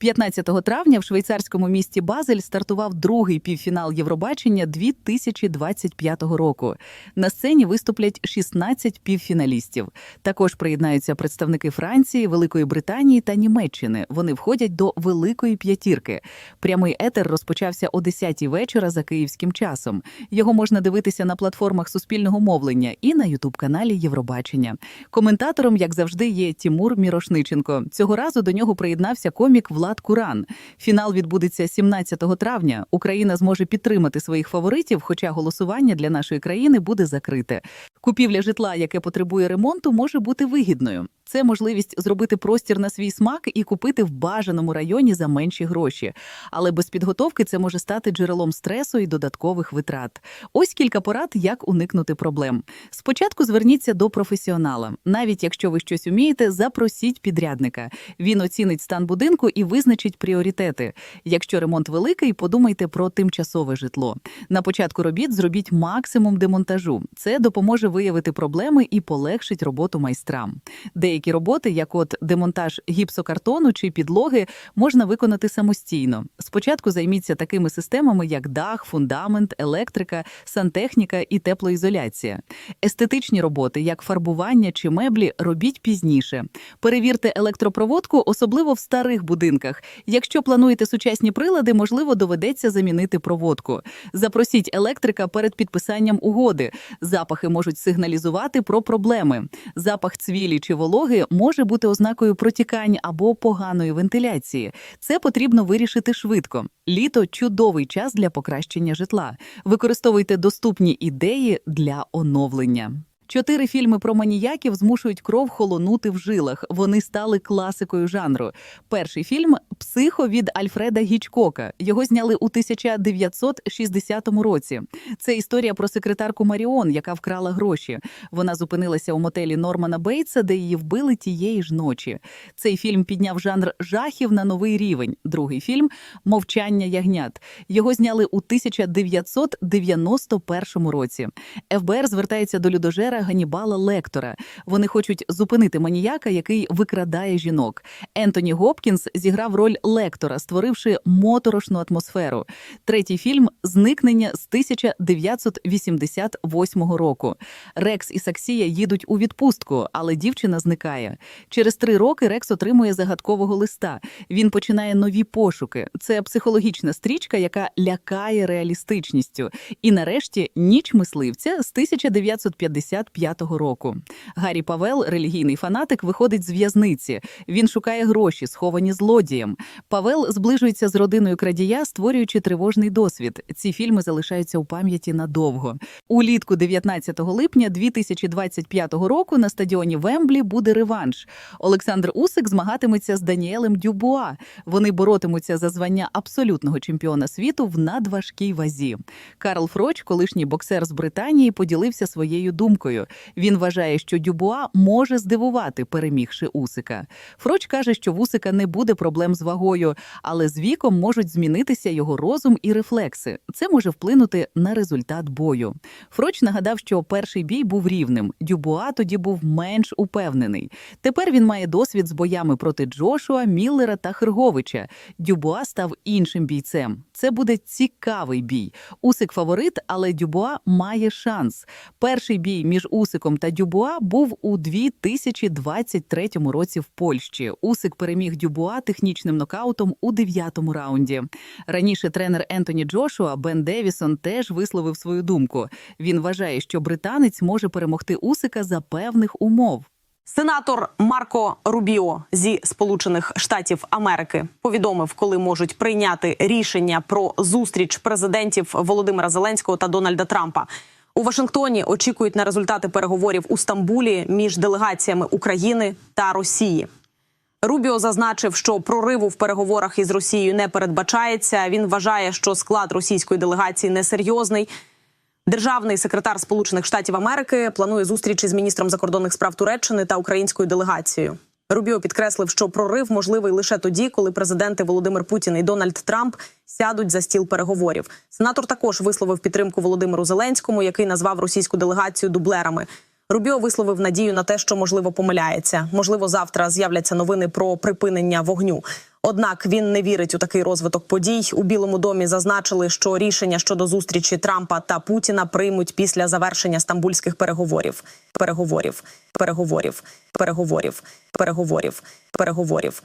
15 травня в швейцарському місті Базель стартував другий півфінал Євробачення 2025 року. На сцені виступлять 16 півфіналістів. Також приєднаються представники Франції, Великої Британії та Німеччини. Вони входять до Великої п'ятірки. Прямий етер розпочався о 10-й вечора за київським часом. Його можна дивитися на платформах суспільного мовлення і на ютуб-каналі Євробачення. Коментатором, як завжди, є Тімур Мірошниченко. Цього разу до нього приєднався комік Влад Куран. Фінал відбудеться 17 травня. Україна зможе підтримати своїх фаворитів, хоча голосування для нашої країни буде закрите. Купівля житла, яке потребує ремонту, може бути вигідною. Це можливість зробити простір на свій смак і купити в бажаному районі за менші гроші. Але без підготовки це може стати джерелом стресу і додаткових витрат. Ось кілька порад, як уникнути проблем. Спочатку зверніться до професіонала. Навіть якщо ви щось вмієте, запросіть підрядника. Він оцінить стан будинку і визначить пріоритети. Якщо ремонт великий, подумайте про тимчасове житло. На початку робіт зробіть максимум демонтажу. Це допоможе виявити проблеми і полегшить роботу майстрам. Деякі роботи, як от демонтаж гіпсокартону чи підлоги, можна виконати самостійно. Спочатку займіться такими системами, як дах, фундамент, електрика, сантехніка і теплоізоляція. Естетичні роботи, як фарбування чи меблі, робіть пізніше. Перевірте електропроводку, особливо в старих будинках. Якщо плануєте сучасні прилади, можливо, доведеться замінити проводку. Запросіть електрика перед підписанням угоди. Запахи можуть сигналізувати про проблеми. Запах цвілі чи вологи може бути ознакою протікань або поганої вентиляції. Це потрібно вирішити швидко. Літо чудовий час для покращення житла. Використовуйте доступні ідеї для оновлення. Чотири фільми про маніяків змушують кров холонути в жилах. Вони стали класикою жанру. Перший фільм Психо від Альфреда Гічкока. Його зняли у 1960 році. Це історія про секретарку Маріон, яка вкрала гроші. Вона зупинилася у мотелі Нормана Бейтса, де її вбили тієї ж ночі. Цей фільм підняв жанр жахів на новий рівень. Другий фільм Мовчання ягнят. Його зняли у 1991 році. ФБР звертається до людожера Ганібала Лектора. Вони хочуть зупинити маніяка, який викрадає жінок. Ентоні Гопкінс зіграв роль лектора, створивши моторошну атмосферу. Третій фільм Зникнення з 1988 року. Рекс і Саксія їдуть у відпустку, але дівчина зникає. Через три роки Рекс отримує загадкового листа. Він починає нові пошуки. Це психологічна стрічка, яка лякає реалістичністю. І нарешті ніч мисливця з 1955 року. Гаррі Павел, релігійний фанатик, виходить з в'язниці. Він шукає гроші, сховані злодієм. Павел зближується з родиною крадія, створюючи тривожний досвід. Ці фільми залишаються у пам'яті надовго. Улітку 19 липня 2025 року на стадіоні Вемблі буде реванш. Олександр Усик змагатиметься з Даніелем Дюбуа. Вони боротимуться за звання абсолютного чемпіона світу в надважкій вазі. Карл Фроч, колишній боксер з Британії, поділився своєю думкою. Він вважає, що Дюбуа може здивувати, перемігши Усика. Фроч каже, що в Усика не буде проблем з вагою, але з віком можуть змінитися його розум і рефлекси. Це може вплинути на результат бою. Фроч нагадав, що перший бій був рівним. Дюбуа тоді був менш упевнений. Тепер він має досвід з боями проти Джошуа, Міллера та Херговича. Дюбуа став іншим бійцем. Це буде цікавий бій. Усик фаворит, але Дюбуа має шанс. Перший бій між Усиком та Дюбуа був у 2023 році в Польщі. Усик переміг Дюбуа технічним нокаутом у дев'ятому раунді. Раніше тренер Ентоні Джошуа Бен Девісон теж висловив свою думку. Він вважає, що британець може перемогти Усика за певних умов. Сенатор Марко Рубіо зі Сполучених Штатів Америки повідомив, коли можуть прийняти рішення про зустріч президентів Володимира Зеленського та Дональда Трампа. У Вашингтоні очікують на результати переговорів у Стамбулі між делегаціями України та Росії. Рубіо зазначив, що прориву в переговорах із Росією не передбачається. Він вважає, що склад російської делегації несерйозний. Державний секретар Сполучених Штатів Америки планує зустрічі з міністром закордонних справ Туреччини та українською делегацією. Рубіо підкреслив, що прорив можливий лише тоді, коли президенти Володимир Путін і Дональд Трамп сядуть за стіл переговорів. Сенатор також висловив підтримку Володимиру Зеленському, який назвав російську делегацію дублерами. Рубіо висловив надію на те, що можливо помиляється. Можливо, завтра з'являться новини про припинення вогню. Однак він не вірить у такий розвиток подій. У Білому домі зазначили, що рішення щодо зустрічі Трампа та Путіна приймуть після завершення стамбульських переговорів. Переговорів, переговорів, переговорів, переговорів, переговорів.